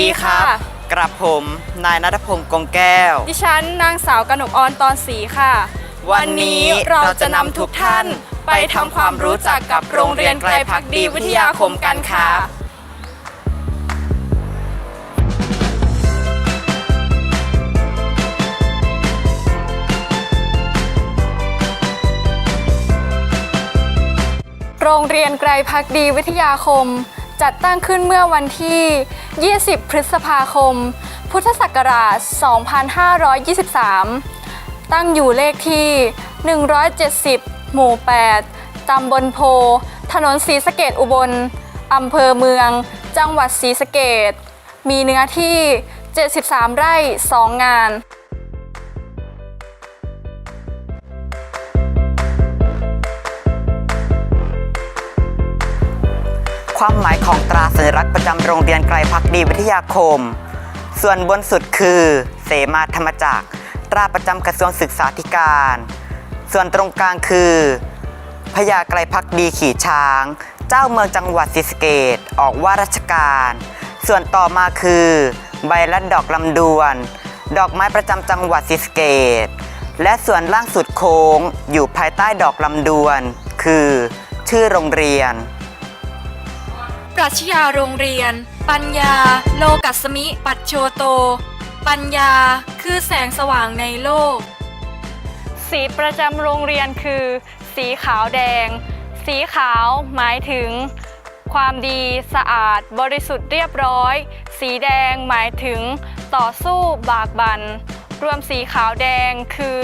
ดีครับกระผมนายนัทพงศ์กงแก้ว ดิฉันนางสาวกนกออนตอนสีค่ะ วันนี้เราจะนำทุกท่านไปทำความรู้จักกับโรงเรียนไกลพักดีวิทยาคมกันครับโรงเรียนไกรพักดีวิทยาคม จัดตั้งขึ้นเมื่อวันที่ 20 พฤษภาคม พุทธศักราช 2523 ตั้งอยู่เลขที่ 170 หมู่ 8 ตำบลโพ ถนนศรีสะเกดอุบล อำเภอเมือง จังหวัดศรีสะเกดมีเนื้อที่ 73 ไร่ 2 งาน ความหมายของตราสัญลักษณ์ประจำโรงเรียนไกลพักดีวิทยาคม ส่วนบนสุดคือ เสมาธรรมจักร ตราประจำกระทรวงศึกษาธิการ ส่วนตรงกลางคือพญาไกลพักดีขี่ช้าง เจ้าเมืองจังหวัดศรีสะเกดออกว่าราชการ ส่วนต่อมาคือ ใบลัดดอกลำดวน ดอกไม้ประจำจังหวัดศรีสะเกดและส่วนล่างสุดโค้งอยู่ภายใต้ดอกลำดวน คือ ชื่อโรงเรียน ปรัชญาโรงเรียน ปัญญา โลกัสมิ ปัจโชโต ปัญญา คือแสงสว่างในโลก สีประจำโรงเรียนคือ สีขาวแดง สีขาวหมายถึง ความดีสะอาด บริสุทธิ์เรียบร้อย สีแดงหมายถึง ต่อสู้บากบัน่นรวมสีขาวแดงคือ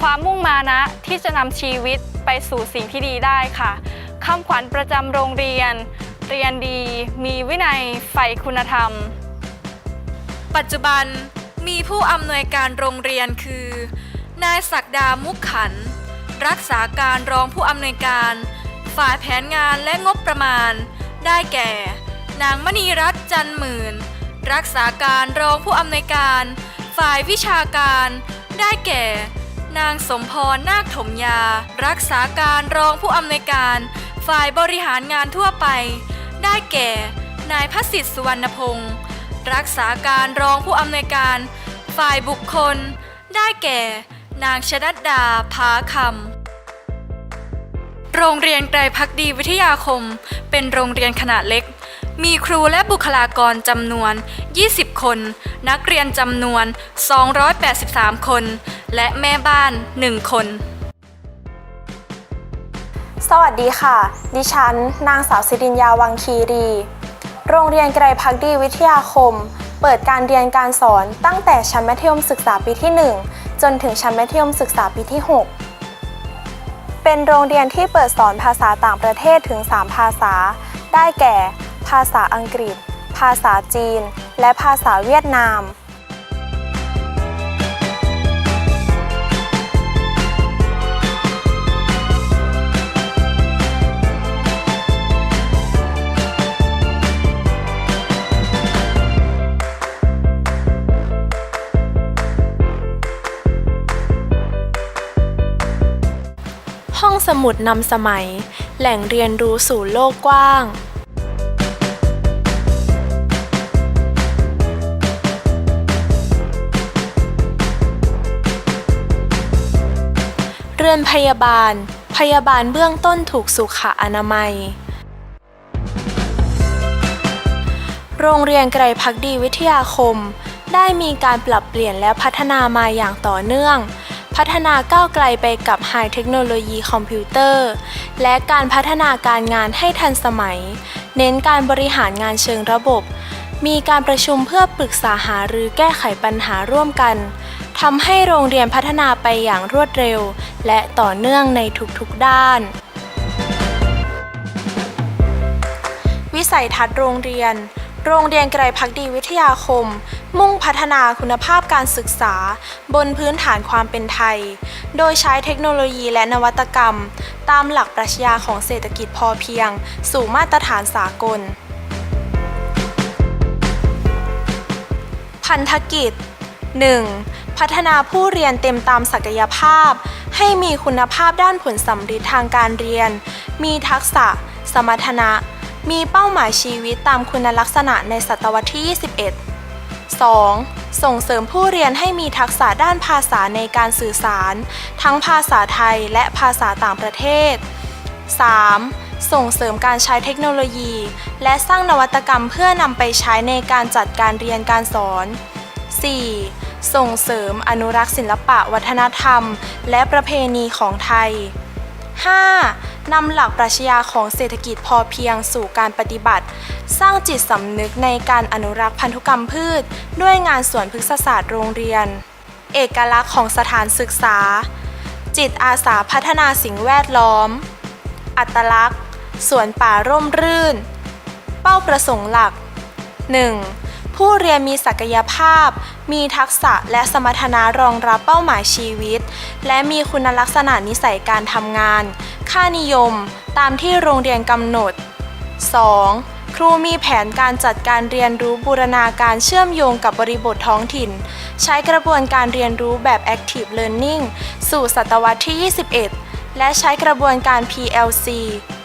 ความมุ่งมานะที่จะนำชีวิตไปสู่สิ่งที่ดีได้ค่ะคำขวัญประจำโรงเรียน เรียนดี มีวินัยใฝ่คุณธรรม ปัจจุบันมีผู้อำนวยการโรงเรียนคือ นายศักดามุขขัน รักษาการรองผู้อำนวยการ ฝ่ายแผนงานและงบประมาณ ได้แก่ นางมณีรัตน์จันหมื่น รักษาการรองผู้อำนวยการ ฝ่ายวิชาการ ได้แก่ นางสมพรนาคถมยา รักษาการรองผู้อำนวยการ ฝ่ายบริหารงานทั่วไป ได้แก่ นายพัสิทธิ์สุวรรณพงศ์รักษาการรองผู้อำนวยการฝ่ายบุคคล ได้แก่ นางชนัดดาพาคำ โรงเรียนไกรพักดีวิทยาคม เป็นโรงเรียนขนาดเล็ก มีครูและบุคลากรจำนวน 20 คน นักเรียนจำนวน 283 คน และแม่บ้าน 1 คน สวัสดีค่ะ ดิฉัน นางสาวสิรินยาวังคีรี โรงเรียนไกรพักดีวิทยาคม เปิดการเรียนการสอนตั้งแต่ชั้นมัธยมศึกษาปีที่ 1 จนถึงชั้นมัธยมศึกษาปีที่ 6 เป็นโรงเรียนที่เปิดสอนภาษาต่างประเทศถึง 3 ภาษา ได้แก่ ภาษาอังกฤษ ภาษาจีน และภาษาเวียดนาม สมุดนำสมัย แหล่งเรียนรู้สู่โลกกว้างเรือนพยาบาล พยาบาลเบื้องต้นถูกสุขอนามัย โรงเรียนไกรพักดีวิทยาคม ได้มีการปรับเปลี่ยนและพัฒนามาอย่างต่อเนื่อง พัฒนาก้าวไกลไปกับไฮเทคโนโลยีคอมพิวเตอร์ และการพัฒนาการงานให้ทันสมัย เน้นการบริหารงานเชิงระบบ มีการประชุมเพื่อปรึกษาหารือแก้ไขปัญหาร่วมกันทำให้โรงเรียนพัฒนาไปอย่างรวดเร็ว และต่อเนื่องในทุกๆด้าน วิสัยทัศน์โรงเรียน โรงเรียนไกรพักดีวิทยาคม มุ่งพัฒนาคุณภาพการศึกษา บนพื้นฐานความเป็นไทย โดยใช้เทคโนโลยีและนวัตกรรม ตามหลักปรัชญาของเศรษฐกิจพอเพียง สู่มาตรฐานสากล พันธกิจ 1. พัฒนาผู้เรียนเต็มตามศักยภาพ ให้มีคุณภาพด้านผลสัมฤทธิ์ทางการเรียน มีทักษะ สมรรถนะ มีเป้าหมายชีวิตตามคุณลักษณะในศตวรรษที่ 21 2. ส่งเสริมผู้เรียนให้มีทักษะด้านภาษาในการสื่อสาร ทั้งภาษาไทยและภาษาต่างประเทศ 3. ส่งเสริมการใช้เทคโนโลยี และสร้างนวัตกรรมเพื่อนำไปใช้ในการจัดการเรียนการสอน 4. ส่งเสริมอนุรักษ์ศิลปะวัฒนธรรม และประเพณีของไทย 5. นำหลักปรัชญาของเศรษฐกิจพอเพียงสู่การปฏิบัติ สร้างจิตสำนึกในการอนุรักษ์พันธุกรรมพืช ด้วยงานสวนพฤกษศาสตร์โรงเรียน เอกลักษณ์ของสถานศึกษา จิตอาสาพัฒนาสิ่งแวดล้อม อัตลักษณ์สวนป่าร่มรื่น เป้าประสงค์หลัก 1. ผู้เรียนมีศักยภาพ มีทักษะและสมรรถนะรองรับเป้าหมายชีวิต และมีคุณลักษณะนิสัยการทำงาน ค่านิยมตามที่โรงเรียนกำหนด 2. ครูมีแผนการจัดการเรียนรู้บูรณาการเชื่อมโยงกับบริบทท้องถิ่น ใช้กระบวนการเรียนรู้แบบ Active Learning สู่ศตวรรษที่ 21 และใช้กระบวนการ PLC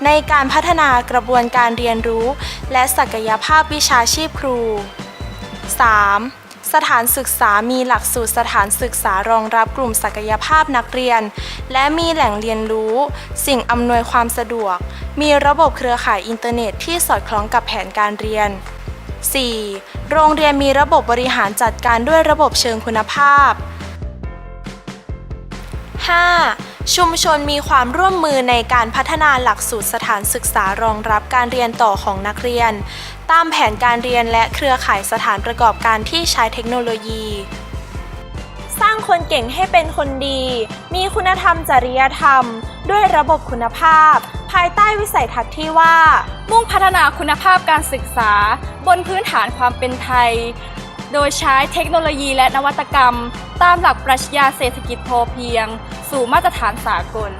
ในการพัฒนากระบวนการเรียนรู้ และศักยภาพวิชาชีพครู 3. สถานศึกษามีหลักสูตรสถานศึกษารองรับกลุ่มศักยภาพนักเรียน และมีแหล่งเรียนรู้ สิ่งอำนวยความสะดวก มีระบบเครือข่ายอินเทอร์เน็ตที่สอดคล้องกับแผนการเรียน 4. โรงเรียนมีระบบบริหารจัดการด้วยระบบเชิงคุณภาพ 5. ชุมชนมีความร่วมมือในการพัฒนาหลักสูตรสถานศึกษารองรับการเรียนต่อของนักเรียน ตามแผนการเรียนและเครือข่ายสถานประกอบการที่ใช้เทคโนโลยี สร้างคนเก่งให้เป็นคนดี มีคุณธรรมจริยธรรม ด้วยระบบคุณภาพ ภายใต้วิสัยทัศน์ที่ว่า มุ่งพัฒนาคุณภาพการศึกษา บนพื้นฐานความเป็นไทย โดยใช้เทคโนโลยีและนวัตกรรม ตามหลักปรัชญาเศรษฐกิจพอเพียง สู่มาตรฐานสากล